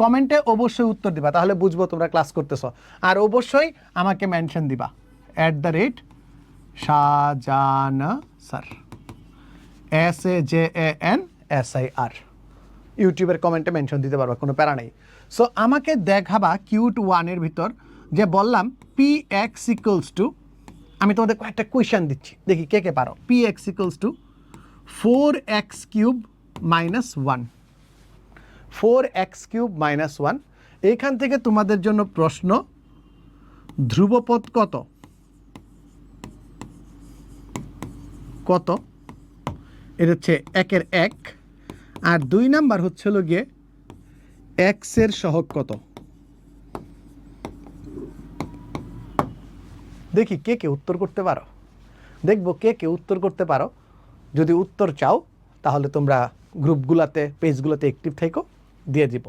কমেন্টে অবশ্যই উত্তর দিবা, তাহলে বুঝব তোমরা ক্লাস করতেছো। আর অবশ্যই আমাকে মেনশন দিবা। At the rate শাহজাহানা sir S A J A N S I R ইউটিউবের কমেন্টে মেনশন দিতে পারবা, কোনো প্যারা নেই। সো আমাকে দেখাবা কিউট ওয়ানের ভিতর, যে বললাম পি এক্স ইকুয়ালস টু আমি তোমাদের কয়েকটা কোয়েশ্চেন দিচ্ছি, দেখি কে কে পারো। P X equals to four X cube minus one four X cube minus one এইখান থেকে তোমাদের জন্য প্রশ্ন, ধ্রুবপদ কত? কত? এটা হচ্ছে একের এক। আর দুই নাম্বার হচ্ছে হলো গিয়ে এক্সের সহগ কত? দেখি কে কে উত্তর করতে পারো। দেখব কে কে উত্তর করতে পারো। যদি উত্তর চাও, তাহলে তোমরা গ্রুপগুলোতে, পেজগুলোতে অ্যাক্টিভ থেকো। দিয়ে দিব।